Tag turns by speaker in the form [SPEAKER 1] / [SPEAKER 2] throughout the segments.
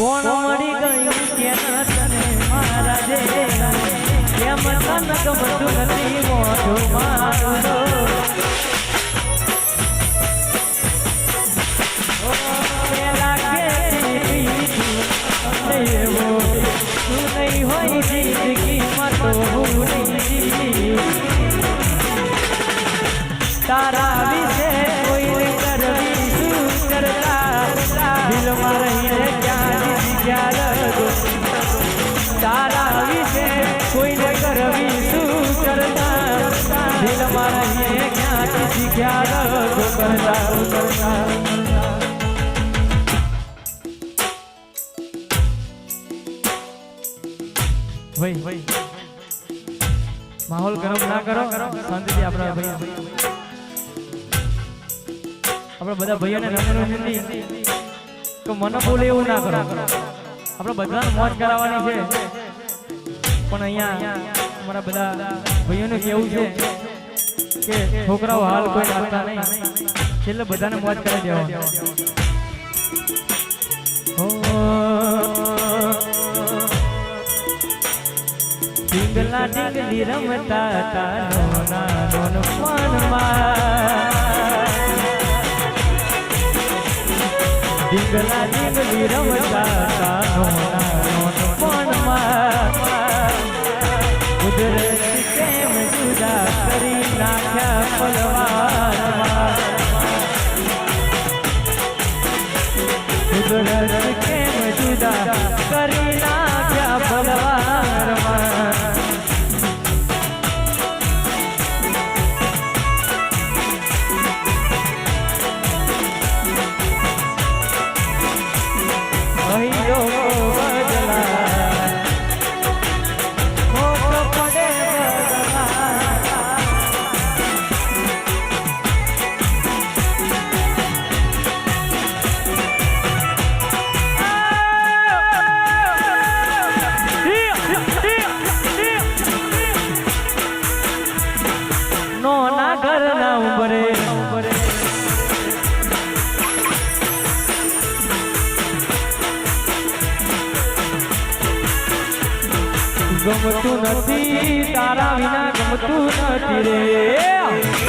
[SPEAKER 1] કોણ મળી ગયું ત્યાં તને મારા દે કેમ તન ગમતું નથી મોઢું તારા વિશે કોઈને કરવી શું કરતા દિલમાં રહીએ ક્યાં શીખ્યા કરતા કરતા. ભાઈ ભાઈ માહોલ ગરમ ના કરો. શાંતિથી આપણા ભાઈ. આપણે બધા ભાઈઓને નમ્ર વિનંતી કે મને બોલે એવું ના કરો. આપણે બધાને મોજ કરાવવાની છે. પણ અહીંયા અમારા બધા ભાઈઓને કેવું છે કે છોકરાઓ હાલ કોઈ નાખતા નહીં. છેલ્લે બધાને મોજ કરી દેવા ઢીંગલા ઢીંગલી રમતા તાનો નાનો મનમાં ઢીંગલા ઢીંગલી રમતા મનમાં કુદરત કેમ જુદા કરી નાખ્યા પલવારમાં કુદરત કેમ જુદા કરી નાખ્યા પલવારમાં ગમતું નથી તારા વિના ગમતું નથી રે.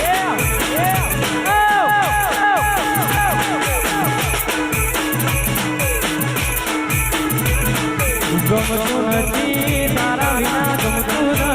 [SPEAKER 1] ગમતું નથી તારા વિના ગમતું નથી